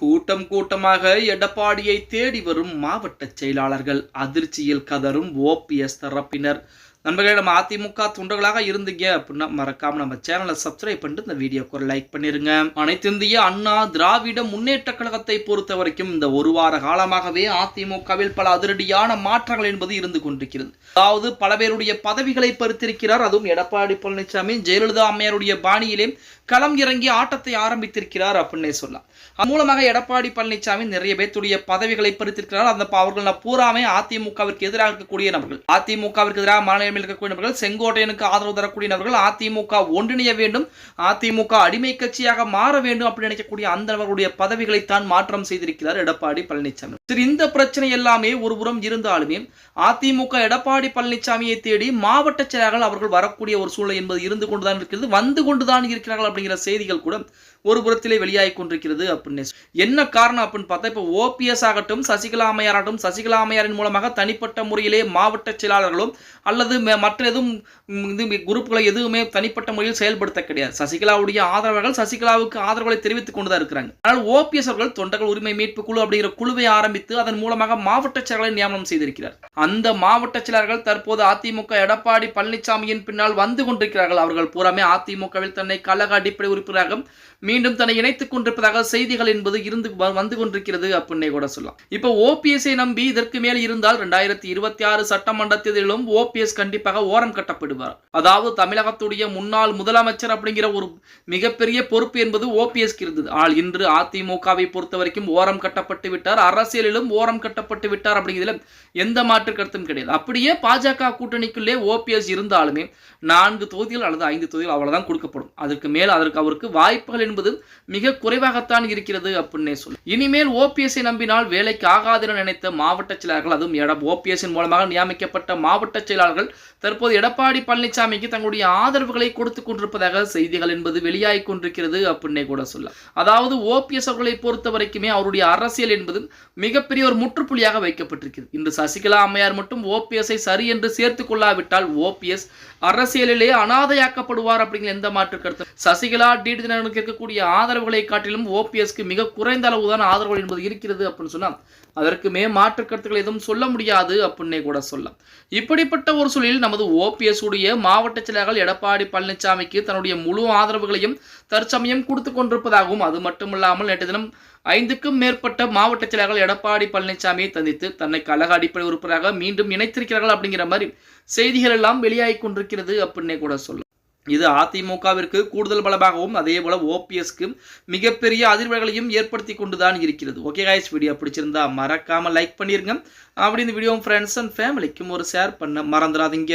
கூட்டம் கூட்டமாக எடப்பாடியை தேடி வரும் மாவட்ட செயலாளர்கள் அதிர்ச்சியில் கதரும் ஓபிஎஸ் தரப்பினர். நண்பர்களே நம்ம அதிமுக தொண்டர்களாக இருந்தீங்க அப்படின்னா மறக்காம நம்ம சேனலை சப்ஸ்கிரைப் பண்ணிட்டு இந்த வீடியோக்கு ஒரு லைக் பண்ணிருங்க. அனைத்து இந்திய அண்ணா திராவிட முன்னேற்ற கழகத்தை பொறுத்த வரைக்கும் இந்த ஒரு வார காலமாகவே அதிமுகவில் பல அதிரடியான மாற்றங்கள் என்பது இருந்து கொண்டிருக்கிறது. அதாவது பல பேருடைய பதவிகளை பறித்திருக்கிறார் அதுவும் எடப்பாடி பழனிசாமி ஜெயலலிதா அம்மையாருடைய பாணியிலே களம் இறங்கி ஆட்டத்தை ஆரம்பித்திருக்கிறார் அப்படின்னே சொல்லலாம். அது மூலமாக எடப்பாடி பழனிசாமி நிறைய பேர்த்துடைய பதவிகளை பறித்திருக்கிறார். அந்த அவர்கள் பூராமே அதிமுகவிற்கு எதிராக இருக்கக்கூடிய நபர்கள். அதிமுகவிற்கு எதிராக மாநிலம் இருக்கக்கூடிய நபர்கள் செங்கோட்டையனுக்கு ஆதரவு தரக்கூடிய நபர்கள் அதிமுக ஒன்றிணைய வேண்டும் அதிமுக அடிமை கட்சியாக மாற வேண்டும் அப்படின்னு நினைக்கக்கூடிய அந்த நபர்களுடைய பதவிகளைத்தான் மாற்றம் செய்திருக்கிறார் எடப்பாடி பழனிசாமி சரி இந்த பிரச்சனை எல்லாமே ஒருபுறம் இருந்தாலுமே அதிமுக எடப்பாடி பழனிசாமியை தேடி மாவட்ட செயலாளர்கள் அவர்கள் வரக்கூடிய ஒரு சூழ்நிலை என்பது இருந்து கொண்டுதான் இருக்கிறது வந்து கொண்டுதான் இருக்கிறார்கள் அப்படிங்கிற செய்திகள் கூட ஒரு புறத்திலே வெளியாகி கொண்டிருக்கிறது அப்படின்னு என்ன காரணம் அப்படின்னு பார்த்தா இப்போ ஓபிஎஸ் ஆகட்டும் சசிகலா அம்மையாராகட்டும் சசிகலா அம்மையாரின் மூலமாக தனிப்பட்ட முறையிலே மாவட்ட செயலாளர்களும் அல்லது மற்ற எதுவும் இது குரூப்புகளை எதுவுமே தனிப்பட்ட முறையில் செயல்படுத்த கிடையாது. சசிகலாவுடைய ஆதரவாளர்கள் சசிகலாவுக்கு ஆதரவுகளை தெரிவித்துக் கொண்டுதான் இருக்கிறாங்க. ஆனால் ஓபிஎஸ் அவர்கள் தொண்டர்கள் உரிமை மீட்பு குழு அப்படிங்கிற குழுவை ஆரம்பித்து அதன் மூலமாக மாவட்ட செயலாளரை நியமனம் செய்திருக்கிறார். அந்த மாவட்ட செயலாளர்கள் தற்போது அதிமுக எடப்பாடி பழனிசாமியின் பின்னால் வந்து கொண்டிருக்கிறார்கள். அவர்கள் பூராமே அதிமுகவில் தன்னை கழக அடிப்படை உறுப்பினராக மீண்டும் தன்னை இணைத்துக் கொண்டிருப்பதாக செய்திகள் என்பது இருந்து வந்து கொண்டிருக்கிறது அப்படின்னே கூட சொல்லலாம். இப்போ ஓபிஎஸ்ஐ நம்பி இதற்கு மேல் இருந்தால் ரெண்டாயிரத்தி இருபத்தி ஆறு சட்டமன்ற தேர்தலிலும் ஓபிஎஸ் கண்டிப்பாக ஓரம் கட்டப்படுவார். அதாவது தமிழகத்துடைய முன்னாள் முதலமைச்சர் அப்படிங்கிற ஒரு மிகப்பெரிய பொறுப்பு என்பது ஓபிஎஸ்க்கு இருந்தது. ஆனால் இன்று அதிமுகவை பொறுத்த வரைக்கும் ஓரம் கட்டப்பட்டு விட்டார். அரசியலிலும் ஓரம் கட்டப்பட்டு விட்டார் அப்படிங்கிறதுல எந்த மாற்று கருத்தும் கிடையாது. அப்படியே பாஜக கூட்டணிக்குள்ளே ஓபிஎஸ் இருந்தாலுமே நான்கு தொகுதிகள் அல்லது ஐந்து தொகுதிகள் அவ்வளவுதான் கொடுக்கப்படும். அதற்கு மேல் அதற்கு அவருக்கு வாய்ப்புகள் என்பது மிக குறைவாகத்தான் இருக்கிறது அப்படின்னே சொல்லு. இனிமேல் ஓபிஎஸ்ஐ நம்பினால் வேலைக்கு ஆகாது என நினைத்த மாவட்ட செயலாளர்கள் அதுவும் எட ஓபிஎஸ்ஸின் மூலமாக நியமிக்கப்பட்ட மாவட்ட செயலாளர்கள் தற்போது எடப்பாடி பழனிசாமிக்கு தங்களுடைய ஆதரவுகளை கொடுத்து கொண்டிருப்பதாக செய்திகள் என்பது வெளியாகி கொண்டிருக்கிறது அப்படின்னே கூட சொல்லலாம். அதாவது ஓபிஎஸ் அவர்களை பொறுத்த வரைக்குமே அவருடைய அரசியல் என்பது மிகப்பெரிய ஒரு முற்றுப்புள்ளியாக வைக்கப்பட்டிருக்கிறது. இன்று சசிகலா அம்மையார் மட்டும் ஓபிஎஸ்ஐ சரி என்று சேர்த்துக் கொள்ளாவிட்டால் ஓபிஎஸ் அரசியலிலே அனாதையாக்கப்படுவார் அப்படிங்கிற எந்த மாற்று கருத்து சசிகலா டிடி தினகரனுக்கு இருக்கக்கூடிய ஆதரவுகளை காட்டிலும் ஓபிஎஸ்க்கு மிக குறைந்த அளவுதான் ஆதரவுகள் என்பது இருக்கிறது அப்படின்னு சொன்னால் அதற்குமே மாற்று கருத்துக்கள் எதுவும் சொல்ல முடியாது அப்படின்னே கூட சொல்லலாம். இப்படிப்பட்ட ஒரு சூழலில் நமது ஓபிஎஸ் உடைய மாவட்ட செயலாளர் எடப்பாடி பழனிசாமிக்கு தன்னுடைய முழு ஆதரவுகளையும் தற்சமயம் கொடுத்து கொண்டிருப்பதாகவும் அது மட்டுமில்லாமல் நேற்று தினம் ஐந்துக்கும் மேற்பட்ட மாவட்ட செயலாளர்கள் எடப்பாடி பழனிசாமியை சந்தித்து தன்னை கழக அடிப்படை உறுப்பினராக மீண்டும் இணைத்திருக்கிறார்கள் அப்படிங்கிற மாதிரி செய்திகள் எல்லாம் வெளியாகி கொண்டிருக்கிறது அப்படின்னே கூட சொல்லலாம். இது அதிமுகவிற்கு கூடுதல் பலமாகவும் அதே போல ஓபிஎஸ்க்கு மிகப்பெரிய அதிர்வுகளையும் ஏற்படுத்தி கொண்டுதான் இருக்கிறது. ஓகே காய்ஸ் வீடியோ பிடிச்சிருந்தா மறக்காம லைக் பண்ணிருங்க. அப்படி இந்த வீடியோ ஃப்ரெண்ட்ஸ் அண்ட் ஃபேமிலிக்கும் ஒரு ஷேர் பண்ண மறந்துடாதீங்க.